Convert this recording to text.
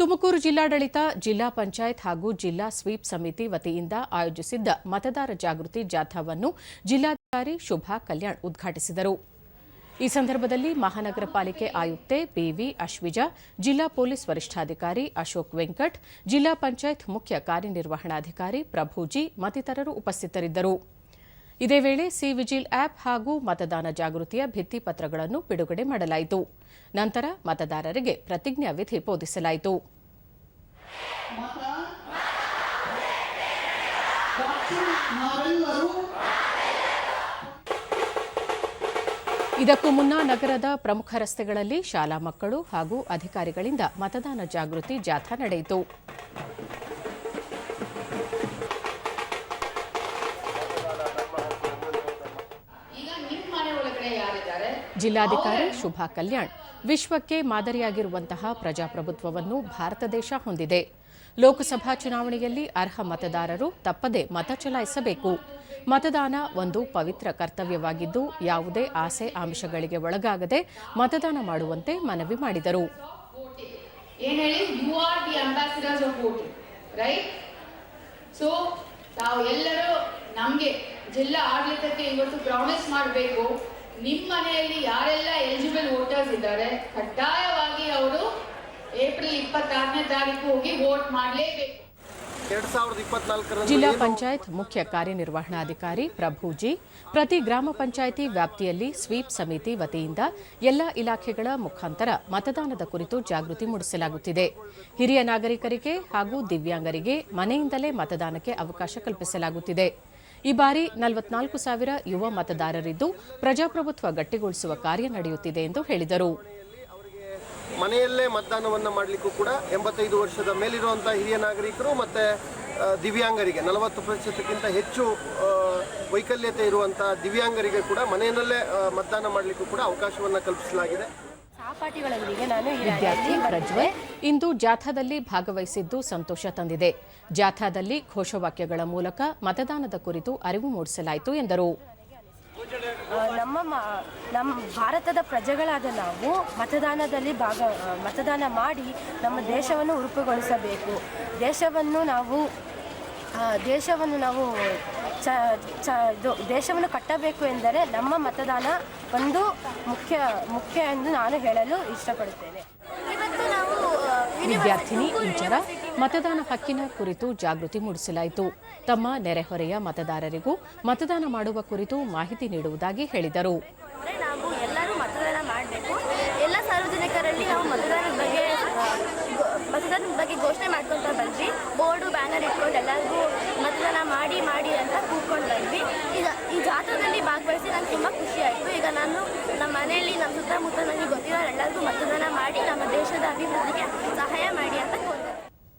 ತುಮಕೂರು ಜಿಲ್ಲಾಡಳಿತ, ಜಿಲ್ಲಾ ಪಂಚಾಯತ್ ಹಾಗೂ ಜಿಲ್ಲಾ ಸ್ವೀಪ್ ಸಮಿತಿ ವತಿಯಿಂದ ಆಯೋಜಿಸಿದ್ದ ಮತದಾರ ಜಾಗೃತಿ ಜಾಥಾವನ್ನು ಜಿಲ್ಲಾಧಿಕಾರಿ ಶುಭಾ ಕಲ್ಯಾಣ್ ಉದ್ಘಾಟಿಸಿದರು. ಈ ಸಂದರ್ಭದಲ್ಲಿ ಮಹಾನಗರ ಪಾಲಿಕೆ ಆಯುಕ್ತೆ ಬಿವಿ ಅಶ್ವಿಜಾ, ಜಿಲ್ಲಾ ಪೊಲೀಸ್ ವರಿಷ್ಠಾಧಿಕಾರಿ ಅಶೋಕ್ ವೆಂಕಟ್, ಜಿಲ್ಲಾ ಪಂಚಾಯತ್ ಮುಖ್ಯ ಕಾರ್ಯನಿರ್ವಹಣಾಧಿಕಾರಿ ಪ್ರಭುಜಿ ಮತ್ತಿತರರು ಉಪಸ್ಥಿತರಿದ್ದರು. ಇದೇ ವೇಳೆ ಸಿ ವಿಜಿಲ್ ಆಪ್ ಹಾಗೂ ಮತದಾನ ಜಾಗೃತಿಯ ಭಿತ್ತಿಪತ್ರಗಳನ್ನು ಬಿಡುಗಡೆ ಮಾಡಲಾಯಿತು. ನಂತರ ಮತದಾರರಿಗೆ ಪ್ರತಿಜ್ಞಾ ವಿಧಿ ಬೋಧಿಸಲಾಯಿತು. ಇದಕ್ಕೂ ಮುನ್ನ ನಗರದ ಪ್ರಮುಖ ರಸ್ತೆಗಳಲ್ಲಿ ಶಾಲಾ ಮಕ್ಕಳು ಹಾಗೂ ಅಧಿಕಾರಿಗಳಿಂದ ಮತದಾನ ಜಾಗೃತಿ ಜಾಥಾ ನಡೆಯಿತು. ಜಿಲ್ಲಾಧಿಕಾರಿ ಶುಭಾ ಕಲ್ಯಾಣ್ ವಿಶ್ವಕ್ಕೆ ಮಾದರಿಯಾಗಿರುವಂತಹ ಪ್ರಜಾಪ್ರಭುತ್ವವನ್ನು ಭಾರತ ದೇಶ ಹೊಂದಿದೆ. ಲೋಕಸಭಾ ಚುನಾವಣೆಯಲ್ಲಿ ಅರ್ಹ ಮತದಾರರು ತಪ್ಪದೆ ಮತ ಚಲಾಯಿಸಬೇಕು. ಮತದಾನ ಒಂದು ಪವಿತ್ರ ಕರ್ತವ್ಯವಾಗಿದ್ದು ಯಾವುದೇ ಆಸೆ ಆಮಿಷಗಳಿಗೆ ಒಳಗಾಗದೆ ಮತದಾನ ಮಾಡುವಂತೆ ಮನವಿ ಮಾಡಿದರು. ಜಿಲ್ಲಾ ಆಡಳಿತಕ್ಕೆ ಇವತ್ತು ಪ್ರಾಮಿಸ್ ಮಾಡಬೇಕು. ನಿಮ್ಮ ಮನೆಯಲ್ಲಿ ಯಾರೆಲ್ಲ ಎಲಿಜಿಬಲ್ ವೋಟರ್ಸ್ ಇದ್ದಾರೆ ಕಡ್ಡಾಯವಾಗಿ ಅವರು ಏಪ್ರಿಲ್ ಇಪ್ಪತ್ತಾರನೇ ತಾರೀಕು ಹೋಗಿ ವೋಟ್ ಮಾಡಲೇಬೇಕು. ಜಿಲ್ಲಾ ಪಂಚಾಯತ್ ಮುಖ್ಯ ಕಾರ್ಯನಿರ್ವಹಣಾಧಿಕಾರಿ ಪ್ರಭುಜಿ ಪ್ರತಿ ಗ್ರಾಮ ಪಂಚಾಯಿತಿ ವ್ಯಾಪ್ತಿಯಲ್ಲಿ ಸ್ವೀಪ್ ಸಮಿತಿ ವತಿಯಿಂದ ಎಲ್ಲ ಇಲಾಖೆಗಳ ಮುಖಾಂತರ ಮತದಾನದ ಕುರಿತು ಜಾಗೃತಿ ಮೂಡಿಸಲಾಗುತ್ತಿದೆ. ಹಿರಿಯ ನಾಗರಿಕರಿಗೆ ಹಾಗೂ ದಿವ್ಯಾಂಗರಿಗೆ ಮನೆಯಿಂದಲೇ ಮತದಾನಕ್ಕೆ ಅವಕಾಶ ಕಲ್ಪಿಸಲಾಗುತ್ತಿದೆ. ಈ ಬಾರಿ ನಲವತ್ನಾಲ್ಕು ಸಾವಿರ ಯುವ ಮತದಾರರಿದ್ದು ಪ್ರಜಾಪ್ರಭುತ್ವ ಗಟ್ಟಿಗೊಳಿಸುವ ಕಾರ್ಯ ನಡೆಯುತ್ತಿದೆ ಎಂದು ಹೇಳಿದರು. ಮನೆಯಲ್ಲೇ ಮತದಾನವನ್ನು ಮಾಡಲಿಕ್ಕೂ ಕೂಡ ಎಂಬತ್ತೈದು ವರ್ಷದ ಮೇಲಿರುವಂತಹ ಹಿರಿಯ ನಾಗರಿಕರು ಮತ್ತೆ ದಿವ್ಯಾಂಗರಿಗೆ, ನಲವತ್ತು ಪ್ರತಿಶತಕ್ಕಿಂತ ಹೆಚ್ಚು ವೈಕಲ್ಯತೆ ಇರುವಂತಹ ದಿವ್ಯಾಂಗರಿಗೆ ಕೂಡ ಮನೆಯಲ್ಲೇ ಮತದಾನ ಮಾಡಲಿಕ್ಕೂ ಕೂಡ ಅವಕಾಶವನ್ನು ಕಲ್ಪಿಸಲಾಗಿದೆ. ನಾನು ವಿದ್ಯಾರ್ಥಿ ರ್ಯಾಲಿಯಲ್ಲಿ ಇಂದು ಜಾಥಾದಲ್ಲಿ ಭಾಗವಹಿಸಿದ್ದು ಸಂತೋಷ ತಂದಿದೆ. ಜಾಥಾದಲ್ಲಿ ಘೋಷವಾಕ್ಯಗಳ ಮೂಲಕ ಮತದಾನದ ಕುರಿತು ಅರಿವು ಮೂಡಿಸಲಾಯಿತು ಎಂದರು. ನಮ್ಮ ನಮ್ಮ ಭಾರತದ ಪ್ರಜೆಗಳಾದ ನಾವು ಮತದಾನದಲ್ಲಿ ಭಾಗ ಮತದಾನ ಮಾಡಿ ನಮ್ಮ ದೇಶವನ್ನು ಉರುಪುಗೊಳಿಸಬೇಕು ದೇಶವನ್ನು ನಾವು ದೇಶವನ್ನು ನಾವು ಚ ಚ ಇದು ದೇಶವನ್ನು ಕಟ್ಟಬೇಕು ಎಂದರೆ ನಮ್ಮ ಮತದಾನ ಒಂದು ಮುಖ್ಯ ಮುಖ್ಯ ಎಂದು ನಾನು ಹೇಳಲು ಇಷ್ಟಪಡುತ್ತೇನೆ. ಇವತ್ತು ನಾವು ವಿದ್ಯಾರ್ಥಿನಿ ಇಂಚರ ಮತದಾನ ಹಕ್ಕಿನ ಕುರಿತು ಜಾಗೃತಿ ಮೂಡಿಸಲಾಯಿತು. ತಮ್ಮ ನೆರೆಹೊರೆಯ ಮತದಾರರಿಗೂ ಮತದಾನ ಮಾಡುವ ಕುರಿತು ಮಾಹಿತಿ ನೀಡುವುದಾಗಿ ಹೇಳಿದರು. ಅಂದರೆ ನಾವು ಎಲ್ಲರೂ ಮತದಾನ ಮಾಡಬೇಕು. ಎಲ್ಲ ಸಾರ್ವಜನಿಕರಲ್ಲಿ ನಾವು ಮತದಾನದ ಬಗ್ಗೆ ಮತದಾನದ ಬಗ್ಗೆ ಘೋಷಣೆ ಮಾಡ್ಕೊಂತ ಬಂದ್ವಿ. ಬೋರ್ಡು ಬ್ಯಾನರ್ ಇಟ್ಕೊಂಡು ಎಲ್ಲರಿಗೂ ಮತದಾನ ಮಾಡಿ ಮಾಡಿ ಅಂತ ಬಂದ್ವಿ ಈಗ ಈ ಜಾಥಾದಲ್ಲಿ ಭಾಗವಹಿಸಿ ನಂಗೆ ತುಂಬ ಖುಷಿ ಆಯಿತು. ಈಗ ನಾನು ನಮ್ಮ ಮನೆಯಲ್ಲಿ, ನಮ್ಮ ಸುತ್ತಮುತ್ತ ನನಗೆ ಗೊತ್ತಿರೋ ಎಲ್ಲರಿಗೂ ಮತದಾನ ಮಾಡಿ ನಮ್ಮ ದೇಶದ ಅಭಿವೃದ್ಧಿಗೆ